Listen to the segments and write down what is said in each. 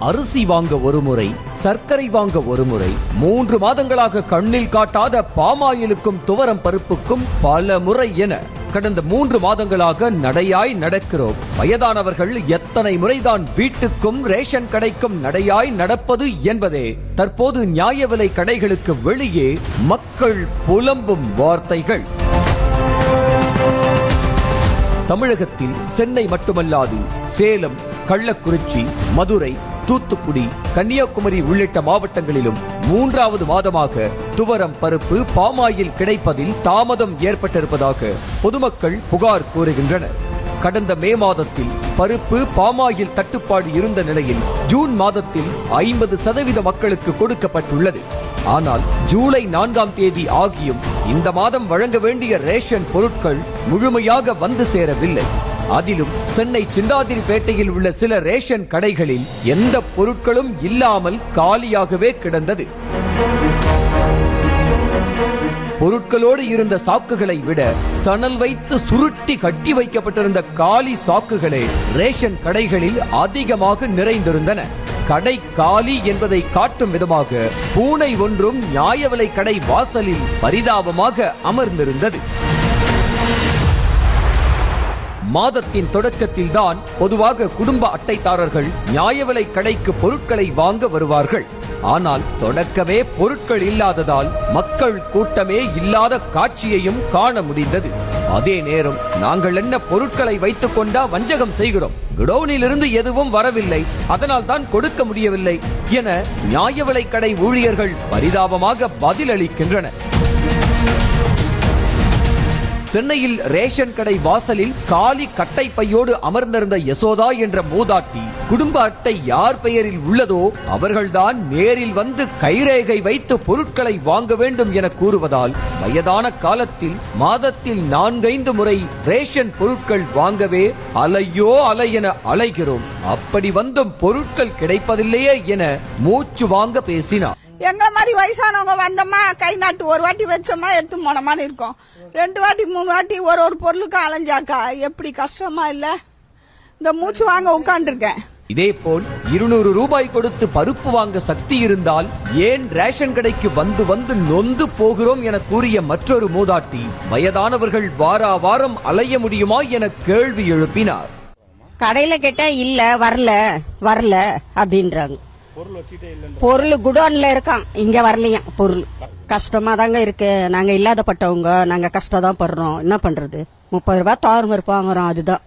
அரிசி வாங்க ஒருமுறை சர்க்கரை வாங்க ஒருமுறை மூன்று மாதங்களாக கண்ணில் காட்டாத பாமாயிலுக்கும் துவரம் பருப்புக்கும் பல முறை என கடந்த மூன்று மாதங்களாக நடையாய் நடக்கிறோம். வயதானவர்கள் எத்தனை முறைதான் வீட்டுக்கும் ரேஷன் கடைக்கும் நடையாய் நடப்பது என்பதே தற்போது நியாய விலை கடைகளுக்கு வெளியே மக்கள் புலம்பும் வார்த்தைகள். தமிழகத்தில் சென்னை மட்டுமல்லாது சேலம் கள்ளக்குறிச்சி மதுரை தூத்துக்குடி கன்னியாகுமரி உள்ளிட்ட மாவட்டங்களிலும் மூன்றாவது மாதமாக துவரம் பருப்பு பாமாயில் கிடைப்பதில் தாமதம் ஏற்பட்டிருப்பதாக பொதுமக்கள் புகார் கூறுகின்றனர். கடந்த மே மாதத்தில் பருப்பு பாமாயில் தட்டுப்பாடு இருந்த நிலையில் ஜூன் மாதத்தில் ஐம்பது சதவீத மக்களுக்கு கொடுக்கப்பட்டுள்ளது. ஆனால் ஜூலை நான்காம் தேதி ஆகியும் இந்த மாதம் வழங்க வேண்டிய ரேஷன் பொருட்கள் முழுமையாக வந்து சேரவில்லை. அதிலும் சென்னை சிந்தாதிரிப்பேட்டையில் உள்ள சில ரேஷன் கடைகளில் எந்த பொருட்களும் இல்லாமல் காலியாகவே கிடந்தது. பொருட்களோடு இருந்த சாக்குகளை விட சணல் வைத்து சுருட்டி கட்டி வைக்கப்பட்டிருந்த காலி சாக்குகளே ரேஷன் கடைகளில் அதிகமாக நிறைந்திருந்தன. கடை காலி என்பதை காட்டும் விதமாக பூனை ஒன்றும் நியாய விலை கடை வாசலில் பரிதாபமாக அமர்ந்திருந்தது. மாதத்தின் தொடக்கத்தில் தான் பொதுவாக குடும்ப அட்டைதாரர்கள் நியாய விலை கடைக்கு பொருட்களை வாங்க வருவார்கள். ஆனால் தொடக்கமே பொருட்கள் இல்லாததால் மக்கள் கூட்டமே இல்லாத காட்சியையும் காண முடிந்தது. அதே நேரம் நாங்கள் என்ன பொருட்களை வைத்துக் கொண்டா வஞ்சகம் செய்கிறோம்? குடோனிலிருந்து எதுவும் வரவில்லை. அதனால் தான் கொடுக்க முடியவில்லை. என நியாய விலை கடை ஊழியர்கள் பரிதாபமாக பதிலளிக்கின்றனர். சென்னையில் ரேஷன் கடை வாசலில் காலி கட்டை பையோடு அமர்ந்திருந்த யசோதா என்ற மூதாட்டி குடும்ப அட்டை யார் பெயரில் உள்ளதோ அவர்கள்தான் நேரில் வந்து கைரேகை வைத்து பொருட்களை வாங்க வேண்டும் என கூறுவதால் வயதான காலத்தில் மாதத்தில் நான்கைந்து முறை ரேஷன் பொருட்கள் வாங்கவே அலையோ அலை என அலைகிறோம். அப்படி வந்தும் பொருட்கள் கிடைப்பதில்லையே என மூச்சு வாங்க பேசினார். எங்க மாதிரி வயசானவங்க வந்தோமா கை நாட்டு ஒரு வாட்டி வச்சோமா எடுத்து போனோமான்னு இருக்கோம். ரெண்டு வாட்டி மூணு வாட்டி ஒரு ஒரு பொருளுக்கு அலைஞ்சாக்கா எப்படி கஷ்டமா இல்ல? இந்த மூச்சு வாங்க உட்காந்துருக்கேன் இதேபோல் இருநூறு ரூபாய் கொடுத்து பருப்பு வாங்க சக்தி இருந்தால் ஏன் ரேஷன் கடைக்கு வந்து வந்து நொந்து போகிறோம் என கூறிய மற்றொரு மூதாட்டி வயதானவர்கள் வாரா வாரம் அலைய முடியுமா என கேள்வி எழுப்பினார். கடையில கேட்டா இல்ல வரல வரல அப்படின்றாங்க. பொருள் குடோன்ல இருக்கான். இங்க வரலையாம். பொருள். கஷ்டமா தாங்க இருக்கு. நாங்க இல்லாதப்பட்டவங்க நாங்க கஷ்டம் தான் படுறோம். என்ன பண்றது? முப்பது ரூபாய் தாறு மறுப்பு வாங்குறோம். அதுதான்.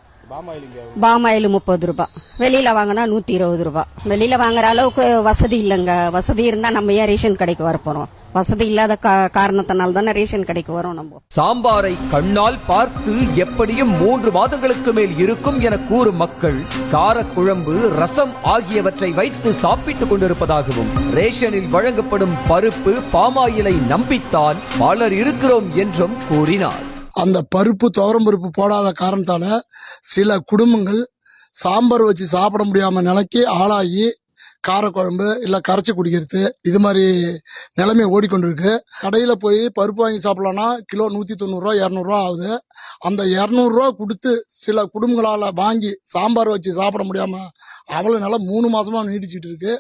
பாமாயில் முப்பது ரூபாய் வெளியில வாங்கினா நூத்தி இருபது ரூபாய் வெளியில வாங்குற அளவுக்கு வசதி இல்லைங்க. வசதி இருந்தா நம்ம ஏன் ரேஷன் கடைக்கு வர போறோம் வசதி இல்லாத காரணத்தினால தானே ரேஷன் கடைக்கு வரோம் நம்ம. சாம்பாரை கண்ணால் பார்த்து எப்படியும் மூன்று மாதங்களுக்கு மேல் இருக்கும் என கூறும் மக்கள் காரக்குழம்பு ரசம் ஆகியவற்றை வைத்து சாப்பிட்டுக் கொண்டிருப்பதாகவும் ரேஷனில் வழங்கப்படும் பருப்பு பாமாயிலை நம்பித்தான் பலர் இருக்கிறோம் என்றும் கூறினார். அந்த பருப்பு துவரம் பருப்பு போடாத காரணத்தால சில குடும்பங்கள் சாம்பார் வச்சு சாப்பிட முடியாம நிலைக்கு ஆளாகி காரக்குழம்பு இல்லை கரைச்சி குடிக்கிறது இது மாதிரி நிலைமை ஓடிக்கொண்டிருக்கு. கடையில் போய் பருப்பு வாங்கி சாப்பிட்லான்னா கிலோ நூற்றி தொண்ணூறுரூவா இரநூறுவா ஆகுது. அந்த இரநூறுவா கொடுத்து சில குடும்பங்களால் வாங்கி சாம்பார் வச்சு சாப்பிட முடியாமல் அவ்வளோ நல்லா மூணு மாதமாக நீடிச்சிட்டு இருக்கு.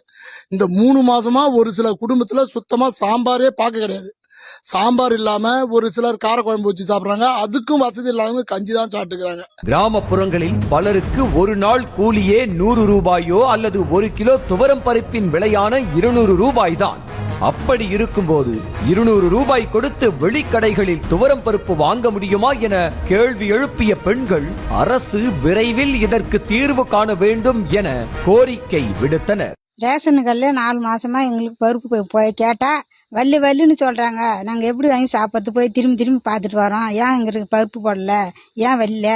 இந்த மூணு மாதமாக ஒரு சில குடும்பத்தில் சுத்தமாக சாம்பாரே பார்க்க கிடையாது. சாம்பார் இல்லாம ஒரு சிலர் காரக்குழம்பு வச்சு சாப்பிடுறாங்க. அதுக்கும் வசதி இல்லாதவங்க கஞ்சி தான் சாப்பிட்டுக்கிறாங்க. கிராமப்புறங்களில் பலருக்கு ஒரு நாள் கூலியே நூறு ரூபாயோ அல்லது ஒரு கிலோ துவரம் பருப்பின் விலையான இருநூறு ரூபாய் தான். அப்படி இருக்கும்போது இருநூறு ரூபாய் கொடுத்து வெளிக்கடைகளில் துவரம் பருப்பு வாங்க முடியுமா என கேள்வி எழுப்பிய பெண்கள் அரசு விரைவில் இதற்கு தீர்வு காண வேண்டும் என கோரிக்கை விடுத்தனர். ரேஷனு கடையில் நாலு மாதமா எங்களுக்கு பருப்பு போய் போய் கேட்டால் வள்ளி வள்ளின்னு சொல்கிறாங்க நாங்கள் எப்படி வாங்கி சாப்பிட்றது? போய் திரும்பி திரும்பி பார்த்துட்டு வரோம். ஏன் எங்களுக்கு பருப்பு போடல? ஏன் வரல?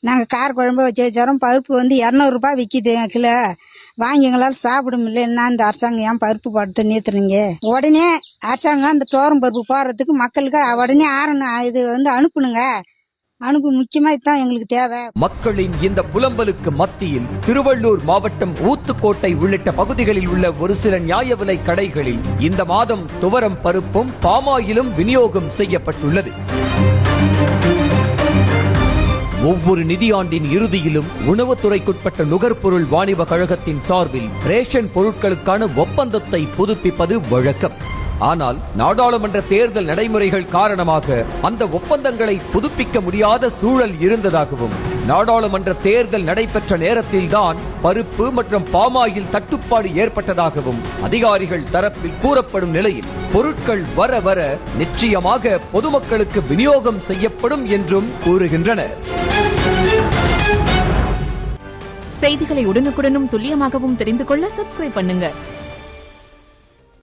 நாங்கள் கார குழம்பு வச்சு வச்சோம் பருப்பு வந்து இரநூறுபா விற்கிது கிலோ. வாங்கி எங்களால் சாப்பிட முடியல. என்ன இந்த அரசாங்கம் ஏன் பருப்பு போடுறது நிறுத்துறீங்க? உடனே அரசாங்கம் அந்த தோரம் பருப்பு போடுறதுக்கு மக்களுக்கு உடனே ஆரணும் இது வந்து அனுப்பணுங்க. அனுப்பு முக்கியமா இதுதான் எங்களுக்கு தேவை. மக்களின் இந்த புலம்பலுக்கு மத்தியில் திருவள்ளூர் மாவட்டம் ஊத்துக்கோட்டை உள்ளிட்ட பகுதிகளில் உள்ள ஒரு சில நியாய விலை கடைகளில் இந்த மாதம் துவரம் பருப்பும் பாமாயிலும் விநியோகம் செய்யப்பட்டுள்ளது. ஒவ்வொரு நிதியாண்டின் இறுதியிலும் உணவுத்துறைக்குட்பட்ட நுகர்பொருள் வாணிப கழகத்தின் சார்பில் ரேஷன் பொருட்களுக்கான ஒப்பந்தத்தை புதுப்பிப்பது வழக்கம். ஆனால் நாடாளுமன்ற தேர்தல் நடைமுறைகள் காரணமாக அந்த ஒப்பந்தங்களை புதுப்பிக்க முடியாத சூழல் இருந்ததாகவும் நாடாளுமன்ற தேர்தல் நடைபெற்ற நேரத்தில்தான் பருப்பு மற்றும் பாமாயில் தட்டுப்பாடு ஏற்பட்டதாகவும் அதிகாரிகள் தரப்பில் கூறப்படும் நிலையில் பொருட்கள் வர வர நிச்சயமாக பொதுமக்களுக்கு விநியோகம் செய்யப்படும் என்றும் கூறுகின்றனர். செய்திகளை உடனுக்குடனும் துல்லியமாகவும் தெரிந்து கொள்ள சப்ஸ்கிரைப் பண்ணுங்க.